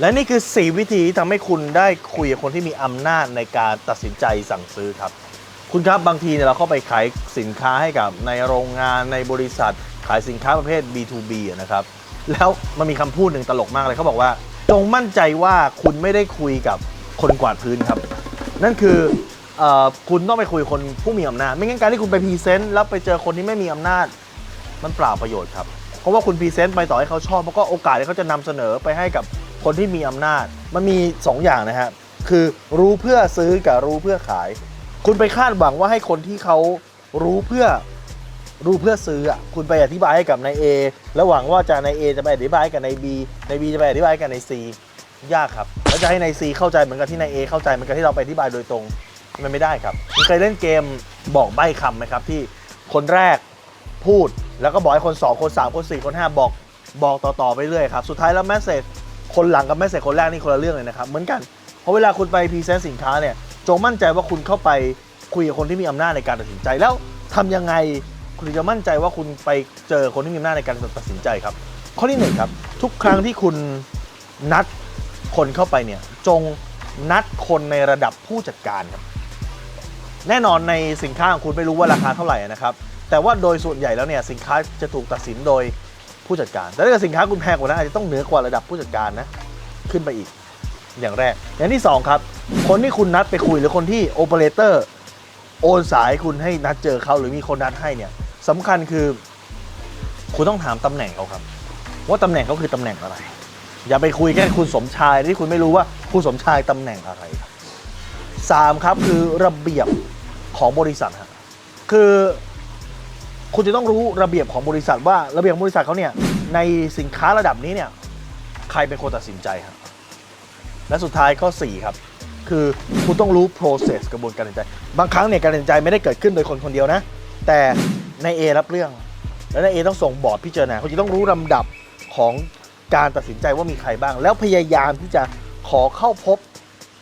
และนี่คือ 4 วิธีที่ทำให้คุณได้คุยกับคนที่มีอำนาจในการตัดสินใจสั่งซื้อครับ คุณครับบางทีเนี่ยเราเข้าไปขายสินค้าให้กับในโรงงานในบริษัท ขายสินค้าประเภท B2B นะครับ แล้วมันมีคำพูดหนึ่งตลกมากเลยเขาบอกว่า จงมั่นใจว่าคุณไม่ได้คุยกับคนกวาดพื้นครับ นั่นคือออคุณต้องไปคุยคนผู้มีอำนาจ ไม่งั้นการที่คุณไปพรีเซนต์แล้วไปเจอคนที่ไม่มีอำนาจ มันเปล่าประโยชน์ครับเพราะว่าคุณพรีเซนต์ไปต่อให้เขาชอบมันก็โอกาสที่เขาจะนำเสนอไปให้กับ คนที่มีอำนาจมันมี 2 อย่างนะฮะคือรู้เพื่อซื้อกับรู้เพื่อขาย คุณไปคาดหวังว่าให้คนที่เขารู้เพื่อรู้เพื่อซื้ออะคุณไปอธิบายให้กับนาย A แล้วหวังว่าจะนาย A จะไปอธิบายกับนาย B นาย B จะไปอธิบายกับนาย C ยากครับแล้วจะให้นาย C เข้าใจเหมือนกับที่นาย A เข้าใจเหมือนกับที่เราไปอธิบายโดยตรงมันไม่ได้ครับคุณเคยเล่นเกมบอกใบ้คำไหมครับที่คนแรกพูดแล้วก็บอกให้คน 2 คน 3 คน 4 คน 5 บอกบอกต่อๆไปเรื่อยครับ สุดท้ายแล้วแมสเซจ คนหลังกับแม่เสเซจคนแรกนี่คนละเรื่องเลยนะครับเหมือนกันเพราะเวลาคุณไปพรีเซนต์สินค้าเนี่ยจงมั่นใจว่าคุณเข้าไปคุยกับคนที่มีอำนาจในการตัดสินใจแล้วทำยังไงคุณจะมั่นใจว่าคุณไปเจอคนที่มีอำนาจในการตัดสินใจครับ ข้อที่หนึ่งครับทุกครั้งที่คุณนัดคนเข้าไปเนี่ยจงนัดคนในระดับผู้จัดการครับแน่นอนในสินค้าของคุณไม่รู้ว่าราคาเท่าไหร่นะครับแต่ว่าโดยส่วนใหญ่แล้วเนี่ยสินค้าจะถูกตัดสินโดย ผู้จัดการ แต่ถ้าเกิดสินค้าคุณแพงกว่านั้นอาจจะต้องเหนือกว่าระดับผู้จัดการนะ ขึ้นไปอีก อย่างแรก อย่างที่สองครับ คนที่คุณนัดไปคุยหรือคนที่โอเปอเรเตอร์โอนสายคุณให้นัดเจอเขาหรือมีคนนัดให้เนี่ยสำคัญคือ คุณต้องถามตำแหน่งเขาครับ ว่าตำแหน่งเขาคือตำแหน่งอะไร อย่าไปคุยแค่คุณสมชายที่คุณไม่รู้ว่าคุณสมชายตำแหน่งอะไรครับสามครับคือระเบียบของบริษัทครับคือ คุณจะต้องรู้ระเบียบของบริษัทว่าระเบียบของบริษัทเขาเนี่ยในสินค้าระดับนี้เนี่ยใครเป็นคนตัดสินใจครับและสุดท้ายข้อ 4 ครับ คือคุณต้องรู้ process กระบวนการตัดสินใจ บางครั้งเนี่ยการตัดสินใจไม่ได้เกิดขึ้นโดยคนคนเดียวนะ แต่ใน A รับเรื่อง แล้วนายเอต้องส่งบอร์ดพิจารณาคุณจะต้องรู้ลำดับของการตัดสินใจว่ามีใครบ้าง แล้วพยายามที่จะขอเข้าพบ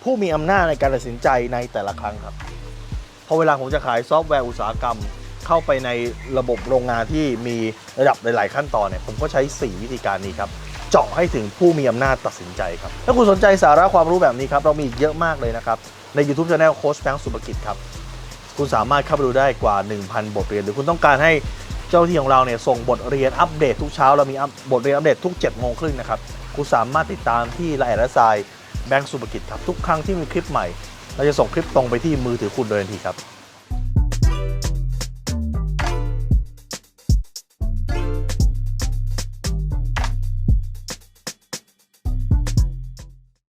ผู้มีอำนาจในการตัดสินใจในแต่ละครั้งครับพอเวลาผมจะขายซอฟต์แวร์อุตสาหกรรม เข้าไปในระบบโรงงานที่มีระดับหลาย ๆ ขั้นตอนเนี่ยผมก็ใช้ 4 วิธีการนี้ครับเจาะให้ถึงผู้มีอำนาจตัดสินใจครับ ถ้าคุณสนใจสาระความรู้แบบนี้ครับ เรามีเยอะมากเลยนะครับ ใน YouTube Channel โค้ชแฟงสุภกิจครับ คุณสามารถเข้าไปดูได้กว่า 1,000 บทเรียน หรือคุณต้องการให้เจ้าหน้าที่ของเราเนี่ยส่งบทเรียนอัปเดตทุกเช้า เรามีบทเรียนอัปเดตทุก7โมงครึ่งนะครับ คุณสามารถติดตามที่ไลน์และทรายแบงก์สุภกิจครับทุกครั้งที่มีคลิปใหม่ เราจะส่งคลิปตรงไปที่มือถือคุณโดยทันทีครับ